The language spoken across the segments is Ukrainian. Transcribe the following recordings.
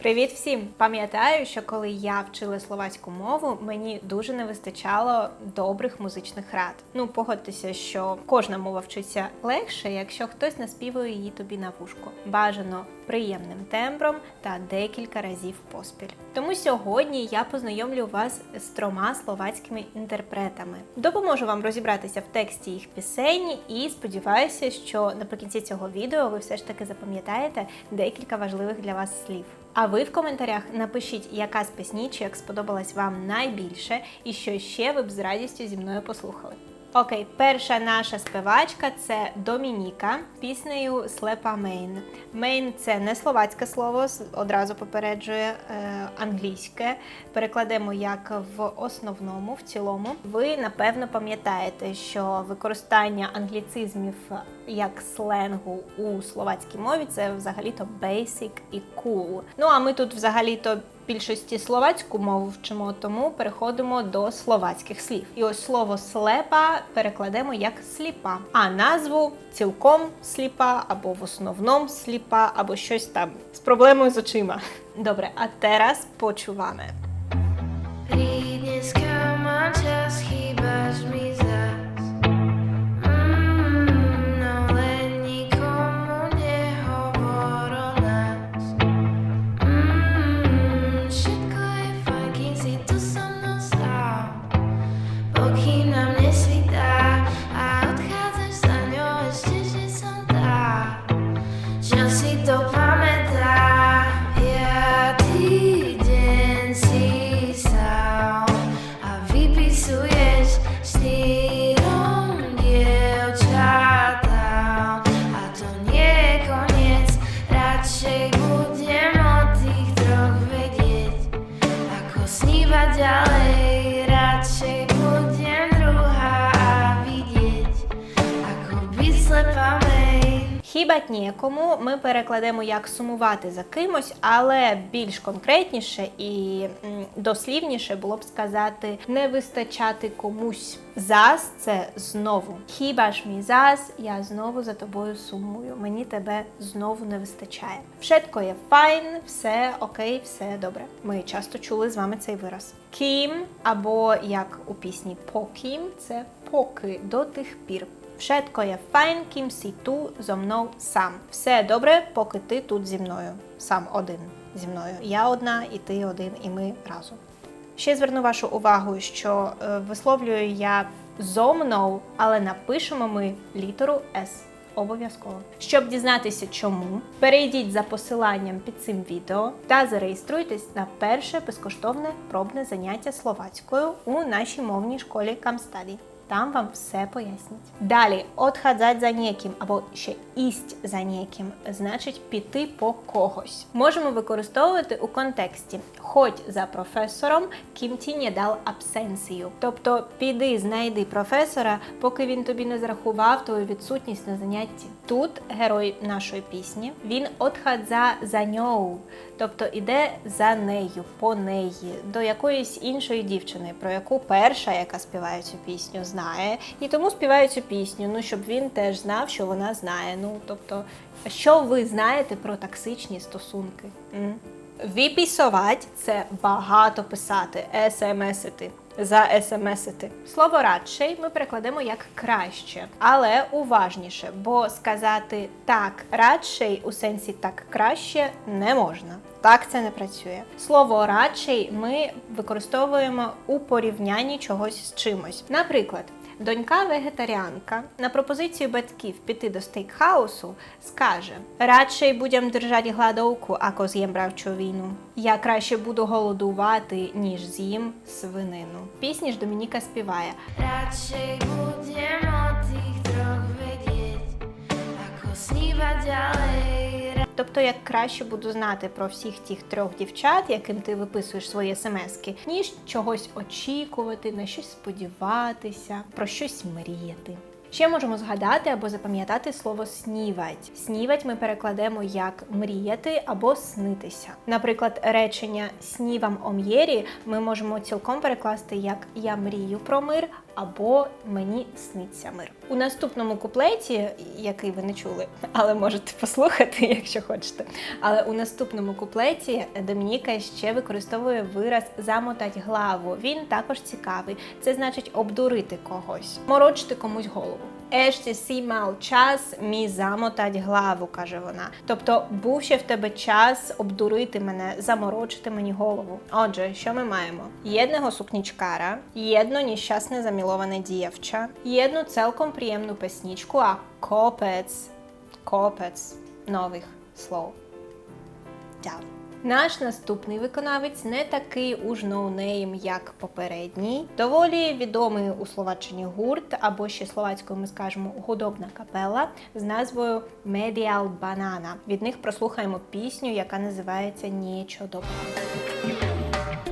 Привіт всім! Пам'ятаю, що коли я вчила словацьку мову, мені дуже не вистачало добрих музичних рад. Ну, погодьтеся, що кожна мова вчиться легше, якщо хтось наспівує її тобі на вушку. Бажано приємним тембром та декілька разів поспіль. Тому сьогодні я познайомлю вас з трьома словацькими інтерпретами. Допоможу вам розібратися в тексті їх пісень і сподіваюся, що наприкінці цього відео ви все ж таки запам'ятаєте декілька важливих для вас слів. А ви в коментарях напишіть, яка з піснічок сподобалась вам найбільше і що ще ви б з радістю зі мною послухали. Окей, перша наша співачка це Домініка піснею Слепа Мейн. Мейн це не словацьке слово, одразу попереджує е, англійське. Перекладемо як в основному, в цілому. Ви напевно пам'ятаєте, що використання англіцизмів як сленгу у словацькій мові це взагалі-то basic і cool. Ну а ми тут взагалі-то більшості словацьку мову вчимо, тому переходимо до словацьких слів. І ось слово слепа перекладемо як сліпа, а назву цілком сліпа, або в основному сліпа, або щось там з проблемою з очима. Добре, а зараз почуваємо. Хіба нікому ми перекладемо як сумувати за кимось, але більш конкретніше і дослівніше було б сказати не вистачати комусь. Зас це знову. Хіба ж мій зас, я знову за тобою сумую. Мені тебе знову не вистачає. Všetko є файн, все окей, все добре. Ми часто чули з вами цей вираз. Кім або як у пісні Покім це поки до тих пір. Všetko є файн, кім сі ту зо мною сам. Все добре, поки ти тут зі мною. Сам один зі мною. Я одна, і ти один, і ми разом. Ще зверну вашу увагу, що е, висловлюю я зо мною, але напишемо ми літеру С. Обов'язково. Щоб дізнатися чому, перейдіть за посиланням під цим відео та зареєструйтесь на перше безкоштовне пробне заняття словацькою у нашій мовній школі Камстаді. Там вам все пояснять. Далі, отхадзать за неким або ще ість за неким, значить піти по когось. Можемо використовувати у контексті ходь за професором, ким ті не дав абсенцію. Тобто піди, знайди професора, поки він тобі не зрахував твою відсутність на занятті. Тут герой нашої пісні він отхадза за ньою, тобто іде за нею, по неї, до якоїсь іншої дівчини, про яку перша, яка співає цю пісню, знає, і тому співає цю пісню. Ну щоб він теж знав, що вона знає. Ну тобто, що ви знаєте про токсичні стосунки? М? Випісувати це багато писати, смсити. За смсити. Слово радший ми перекладемо як краще, але уважніше, бо сказати так радший у сенсі так краще не можна. Так це не працює. Слово радший ми використовуємо у порівнянні чогось з чимось. Наприклад, Донька вегетаріанка на пропозицію батьків піти до стейкхаусу скаже: радше будем держати гладовку, ако з'їм бравчовіну. Я краще буду голодувати, ніж з'їм свинину. Пісні ж Домініка співає. Радше budem Тобто, як краще буду знати про всіх тих трьох дівчат, яким ти виписуєш свої смски, ніж чогось очікувати, на щось сподіватися, про щось мріяти. Ще можемо згадати або запам'ятати слово снівать. Снівать ми перекладемо як мріяти або снитися. Наприклад, речення снівам о м'єрі ми можемо цілком перекласти як я мрію про мир або мені сниться мир. У наступному куплеті, який ви не чули, але можете послухати, якщо хочете. Але у наступному куплеті Домініка ще використовує вираз замотать главу. Він також цікавий. Це значить обдурити когось, морочити комусь голову. Ешті мав час мій замотать главу, каже вона. Тобто був ще в тебе час обдурити мене, заморочити мені голову. Отже, що ми маємо? Єдного сукнічкара, єдно нещасне заміловане дівча, єдну цілком приємну песнічку, а копець, копець нових слов. Дякую. Наш наступний виконавець не такий уж ноунейм, як попередній. Доволі відомий у Словаччині гурт, або ще словацькою ми скажемо худобна капела з назвою Medial Banana. Від них прослухаємо пісню, яка називається Нічо добре.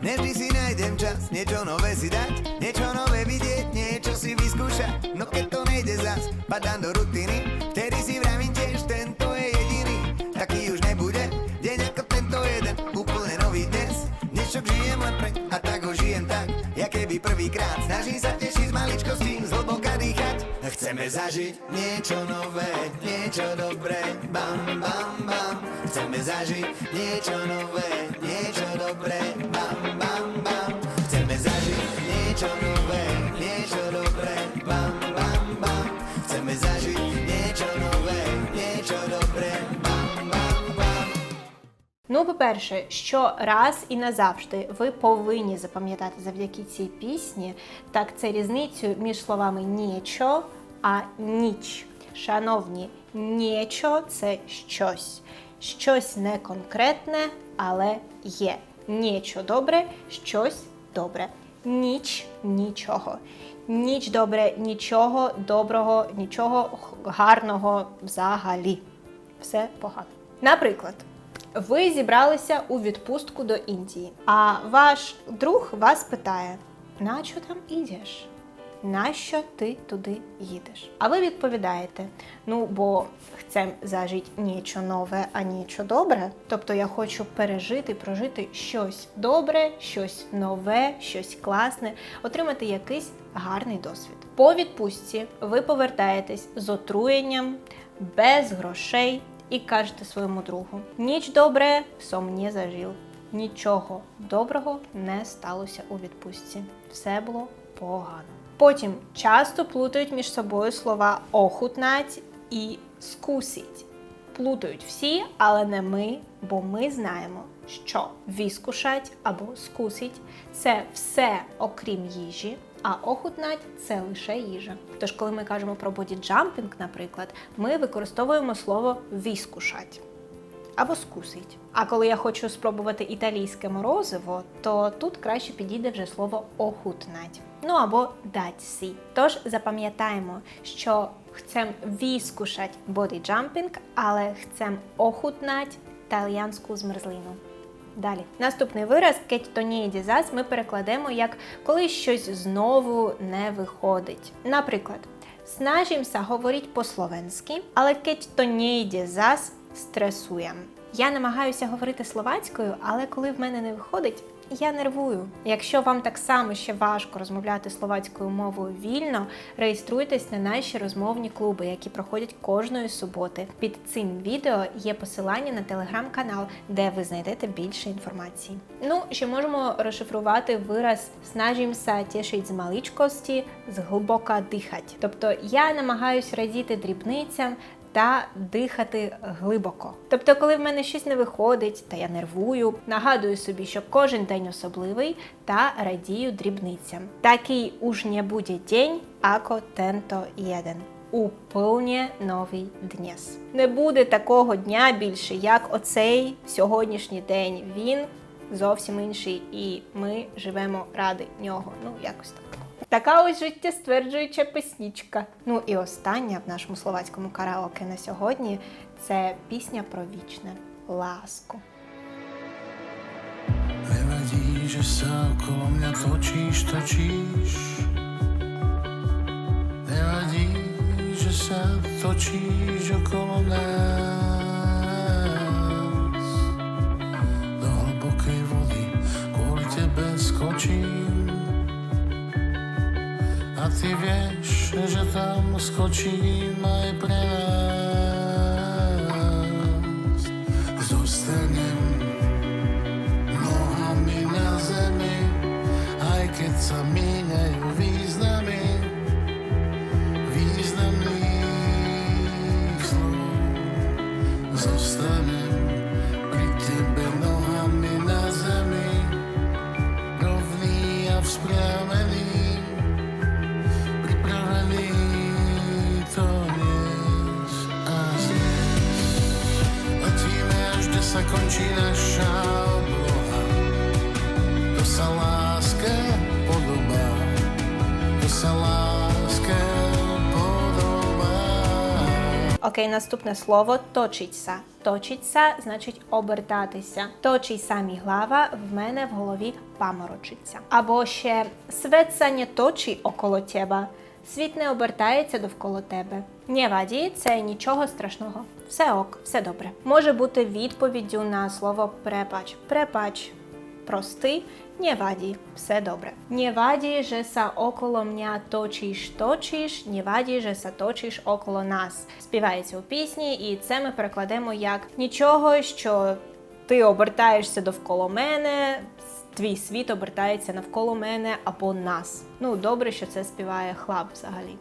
Nevždy si nájdem čas niečo nové si dať, niečo nové vidieť, niečo si vyskúšať. No keď to nejde zas, padám do rutiny, Chceme zažiť niečo nové, niečo dobré, bam, bam, bam. Chceme zažiť niečo nové, niečo dobré, bam, bam, bam. Chceme zažiť niečo nové, niečo dobré, bam, bam, bam. Chceme zažiť niečo nové, niečo dobré, bam, bam, bam. Ну, по-перше, що раз і назавжди ви повинні запам'ятати завдяки цій пісні, так це різницю між словами нічо, а ніч. Шановні, нічо це щось. Щось не конкретне, але є. Нічо добре, щось добре. Ніч нічого. Ніч добре, нічого доброго, нічого гарного взагалі. Все погано. Наприклад, ви зібралися у відпустку до Індії, а ваш друг вас питає: нащо там ідеш? Нащо ти туди їдеш? А ви відповідаєте: ну, бо chcem зажити нічо нове, а нічо добре. Тобто я хочу пережити, прожити щось добре, щось нове, щось класне, отримати якийсь гарний досвід. По відпустці ви повертаєтесь з отруєнням, без грошей і кажете своєму другу: ніч добре, сон не зажив. Нічого доброго не сталося у відпустці. Все було погано. Потім часто плутають між собою слова охутнать і скусить. Плутають всі, але не ми, бо ми знаємо, що віскушать або скусить це все окрім їжі, а охутнать це лише їжа. Тож, коли ми кажемо про боді-джампінг, наприклад, ми використовуємо слово віскушать або скусить. А коли я хочу спробувати італійське морозиво, то тут краще підійде вже слово охутнать. Ну або дать сі. Тож запам'ятаємо, що chcem віскушать боді-джампінг, але chcem охутнать італіянську змерзлину. Далі. Наступний вираз кеть то не йде зас ми перекладемо як коли щось знову не виходить. Наприклад, snažím говорить по-словенськи, але кеть то стресуєм. Я намагаюся говорити словацькою, але коли в мене не виходить, я нервую. Якщо вам так само ще важко розмовляти словацькою мовою вільно, реєструйтесь на наші розмовні клуби, які проходять кожної суботи. Під цим відео є посилання на телеграм-канал, де ви знайдете більше інформації. Ну, ще можемо розшифрувати вираз «snažimся тішить з маличкості, зглибока дихать. Тобто я намагаюсь радіти дрібницям та дихати глибоко. Тобто, коли в мене щось не виходить, та я нервую, нагадую собі, що кожен день особливий та радію дрібницям. Такий уж не буде день, ако тенто єден. Уповнє новий днес. Не буде такого дня більше, як оцей сьогоднішній день. Він зовсім інший, і ми живемо ради нього. Ну, якось так. Така ось життєстверджуюча піснічка. Ну і остання в нашому словацькому караоке на сьогодні це пісня про вічне ласку. Nevadí, že sa okolo mňa točíš, točíš. Nevadí, že sa točíš okolo nás. Ty vieš, že tam skočím aj pre nás. Zostanem nohami na zemi, aj keď sa míňajú končí naša obloha, to sa láske podobá, to sa láske podobá. Окей, наступне слово точиться. Точиться значить обертатися. Точиться мі глава, в мене в голові паморочиться. Або ще не точі около тебе. Світ не обертається довкола тебе. Не ваді, це нічого страшного. Все ок, все добре. Може бути відповіддю на слово препач. Препач прости, не ваді, все добре. Не ваді, же са около мене точиш, точиш, не ваді, же са точиш около нас. Співається у пісні, і це ми перекладемо як нічого, що ти обертаєшся довкола мене, твій світ обертається навколо мене або нас. Ну, добре, що це співає хлаб взагалі.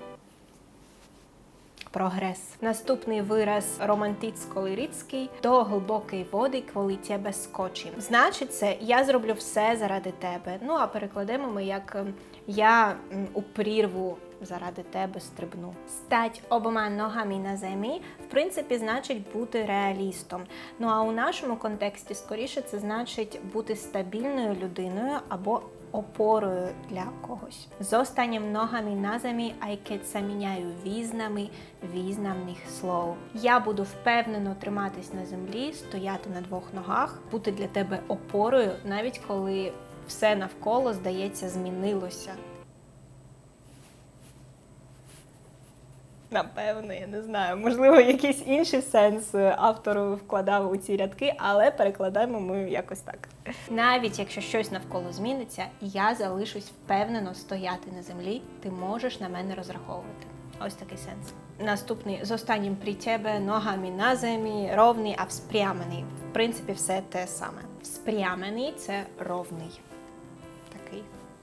Прогрес. Наступний вираз романтицько-лирицький до глибокої води, коли тебе скочим. Значить, це я зроблю все заради тебе. Ну а перекладемо ми як я у прірву заради тебе стрибну. Стать обома ногами на землі, в принципі, значить бути реалістом. Ну а у нашому контексті скоріше це значить бути стабільною людиною або опорою для когось. Zostanem ногами на землі, а яке це міняю візнами візнамних слов. Я буду впевнено триматись на землі, стояти на двох ногах, бути для тебе опорою, навіть коли все навколо, здається, змінилося. Напевно, я не знаю. Можливо, якийсь інший сенс е, автору вкладав у ці рядки, але перекладаємо ми якось так. Навіть якщо щось навколо зміниться, я залишусь впевнено стояти на землі. Ти можеш на мене розраховувати. Ось такий сенс. Наступний з останнім при тебе ногами на землі, ровний, а вспрямений. В принципі, все те саме. Вспрямений це ровний.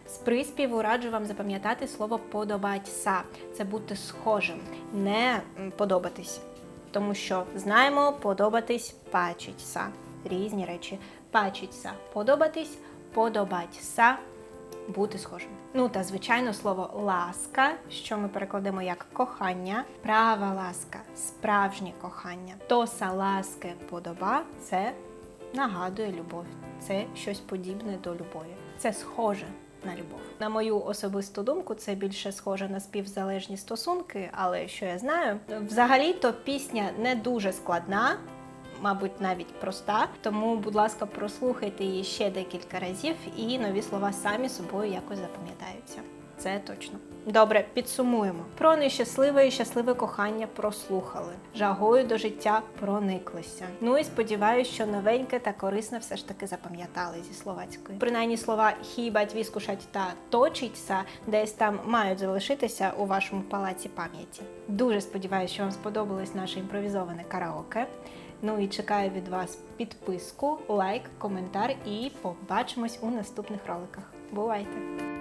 З приспіву раджу вам запам'ятати слово подобатися. Це бути схожим, не подобатись. Тому що знаємо подобатись, пачиться. Різні речі. Пачиться, подобатись, подобатися, бути схожим. Ну та звичайно слово ласка, що ми перекладемо як кохання, права ласка, справжнє кохання. Тоса ласки подоба це нагадує любов. Це щось подібне до любові. Це схоже на любов. На мою особисту думку, це більше схоже на співзалежні стосунки, але що я знаю, взагалі-то пісня не дуже складна. Мабуть, навіть проста, тому, будь ласка, прослухайте її ще декілька разів, і нові слова самі собою якось запам'ятаються. Це точно. Добре, підсумуємо. Про нещасливе і щасливе кохання прослухали. Жагою до життя прониклися. Ну і сподіваюся, що новеньке та корисне все ж таки запам'ятали зі словацької. Принаймні слова хібать, віскушать та точиться десь там мають залишитися у вашому палаці пам'яті. Дуже сподіваюся, що вам сподобалось наше імпровізоване караоке. Ну і чекаю від вас підписку, лайк, коментар і побачимось у наступних роликах. Бувайте!